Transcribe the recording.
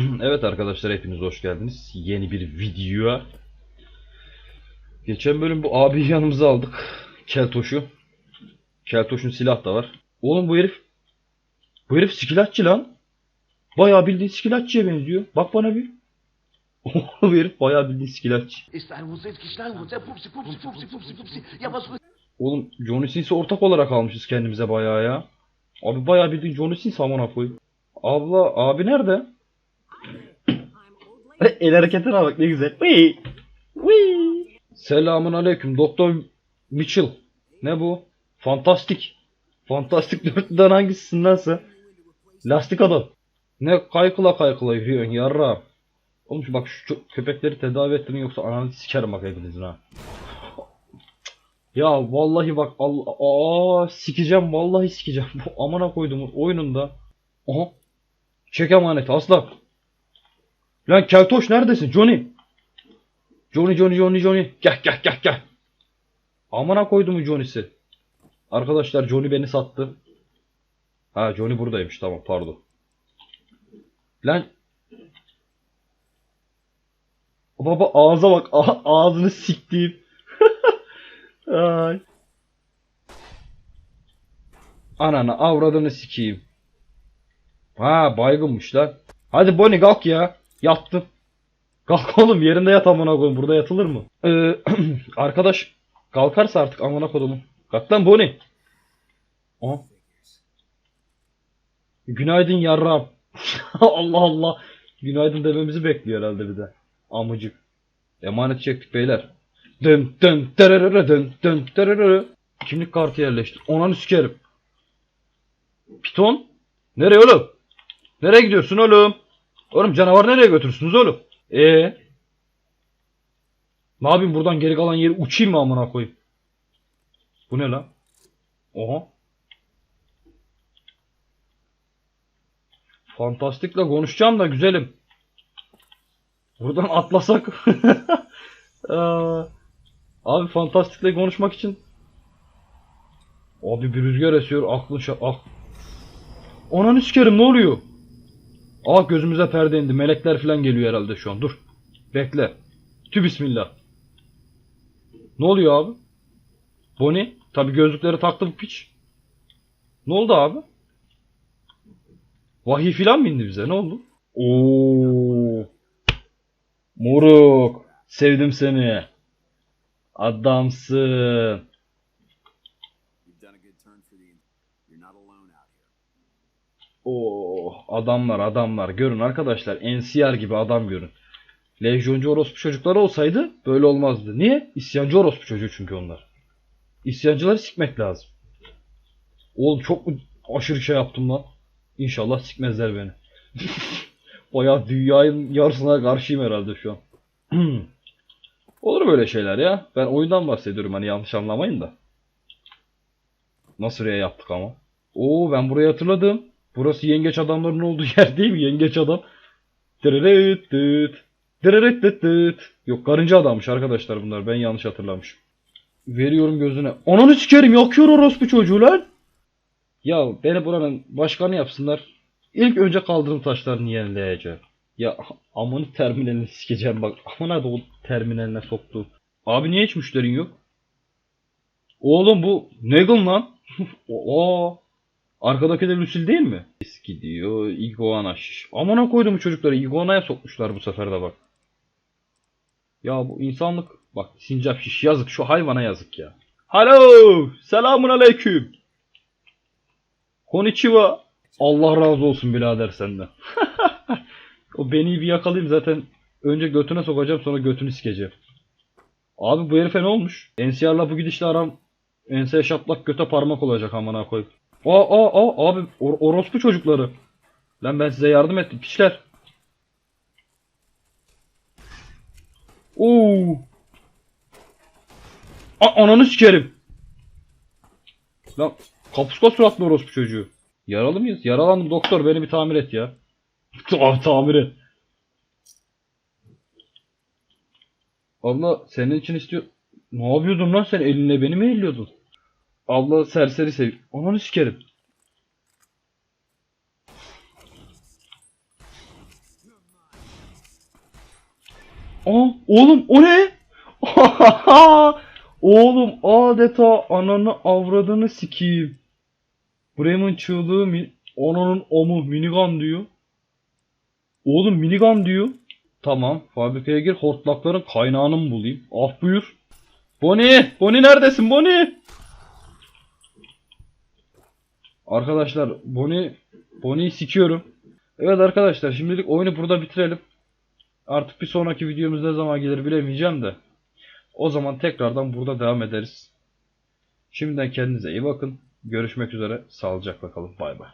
evet arkadaşlar hepiniz hoş geldiniz. Yeni bir videoya. Geçen bölüm bu abiyi yanımıza aldık. Keltoş'u. Keltoş'un silah da var. Oğlum bu herif bu herif sikilatçı lan. Bayağı bildiğin sikilatçıya benziyor. Bak bana bir. bu herif bayağı bildiğin sikilatçı. Oğlum Johnny Sins'i ortak olarak almışız kendimize bayağı ya. Abi bayağı bildiğin Johnny Sins amına koy. Abla abi nerede? El hareketine bak ne güzel. Wii. Wii. Selamun aleyküm Doktor Mitchell. Ne bu? Fantastik. Fantastik dörtlüden hangisisin lan sen? Lastik adam. Ne kaykıla kaykıla yürüyorsun yarra. Oğlum şu bak şu köpekleri tedavi ettirin yoksa ananı sikerim bak hepinizin ha. Ya vallahi bak Allah aa sikeceğim vallahi sikeceğim. Bu amına koydum oyununda. Aha. Çek emaneti aslan. Lan Keltoş neredesin Johnny? Johnny Johnny Johnny Johnny. Gel gel gel gel. Amına koydum Johnny'si. Arkadaşlar Johnny beni sattı. Ha Johnny buradaymış tamam pardon. Lan Baba ağza bak a- ağzını siktiğim. Ay. Ananı avradını sikeyim. Ha baygınmış lan. Hadi Bonnie kalk ya. Yattım. Kalk oğlum yerinde yat amına koyayım. Burada yatılır mı? Ee, arkadaş kalkarsa artık amına kodumu. Kalk lan Bonnie. Aha. Günaydın yarram. Allah Allah. Günaydın dememizi bekliyor herhalde bir de. Amıcık. Emanet çektik beyler. Dın dın tererere dın dın tererere. Kimlik kartı yerleştir. Onanı sikerim. Piton? Nereye oğlum? Nereye gidiyorsun oğlum? Oğlum canavar nereye götürürsünüz oğlum? Ee? Ne yapayım buradan geri kalan yeri uçayım mı amına koyayım? Bu ne lan? Oha. Fantastikle konuşacağım da güzelim. Buradan atlasak. Aa, abi fantastikle konuşmak için. Abi bir rüzgar esiyor aklın şa... Ah. Ananı sikerim ne oluyor? Ah gözümüze perde indi. Melekler falan geliyor herhalde şu an. Dur. Bekle. Tü bismillah. Ne oluyor abi? Bonnie. Tabi gözlükleri taktı bu piç. Ne oldu abi? Vahiy filan mı indi bize? Ne oldu? Oo. Moruk. Sevdim seni. Adamsın. Here. Oo, adamlar adamlar. Görün arkadaşlar. NCR gibi adam görün. Lejyoncu orospu çocukları olsaydı böyle olmazdı. Niye? İsyancı orospu çocuğu çünkü onlar. İsyancıları sikmek lazım. Oğlum çok mu aşırı şey yaptım lan. İnşallah sikmezler beni. Bayağı dünyanın yarısına karşıyım herhalde şu an. Olur böyle şeyler ya. Ben oyundan bahsediyorum hani yanlış anlamayın da. Nasıl buraya yaptık ama. Oo ben burayı hatırladım. Burası yengeç adamların olduğu yer değil mi? Yengeç adam. Dırırıt dıt. Dırırıt dıt dıt. Yok karınca adammış arkadaşlar bunlar. Ben yanlış hatırlamışım. Veriyorum gözüne. Ananı sikerim yakıyor orospu çocuğu lan. Ya beni buranın başkanı yapsınlar. İlk önce kaldırım taşlarını yenileyeceğim. Ya amını terminalini sikeceğim bak. Amına da o terminaline soktu. Abi niye hiç müşterin yok? Oğlum bu Negan lan. Oo. Arkadaki de Lucille değil mi? Eski diyor iguana şiş. Amına koydum bu çocukları iguanaya sokmuşlar bu sefer de bak. Ya bu insanlık bak sincap şiş yazık şu hayvana yazık ya. Alo selamun aleyküm. Konnichiwa. Allah razı olsun birader senden. o beni bir yakalayayım zaten. Önce götüne sokacağım sonra götünü sikeceğim. Abi bu herife ne olmuş? NCR'la bu gidişle aram ense şaplak göte parmak olacak amına koyup. Aa aa aa abi or- orospu çocukları. Lan ben size yardım ettim piçler. Oo. A ananı sikerim. Lan kapuska suratlı orospu çocuğu. Yaralı mıyız? Yaralandım doktor beni bir tamir et ya. Abi tamir et. Abla senin için istiyor. Ne yapıyordun lan sen elinle beni mi elliyordun? Abla serseri sev. Ananı sikerim. Aa, oğlum o ne? oğlum adeta ananı avradını sikeyim. Bremen çığlığı mi? Omu minigun diyor. Oğlum minigun diyor. Tamam fabrikaya gir hortlakların kaynağını mı bulayım? Ah buyur. Bonnie! Bonnie neredesin Bonnie? Arkadaşlar Bonnie Bonnie'yi sikiyorum. Evet arkadaşlar şimdilik oyunu burada bitirelim. Artık bir sonraki videomuz ne zaman gelir bilemeyeceğim de. O zaman tekrardan burada devam ederiz. Şimdiden kendinize iyi bakın. Görüşmek üzere. Sağlıcakla kalın. Bay bay.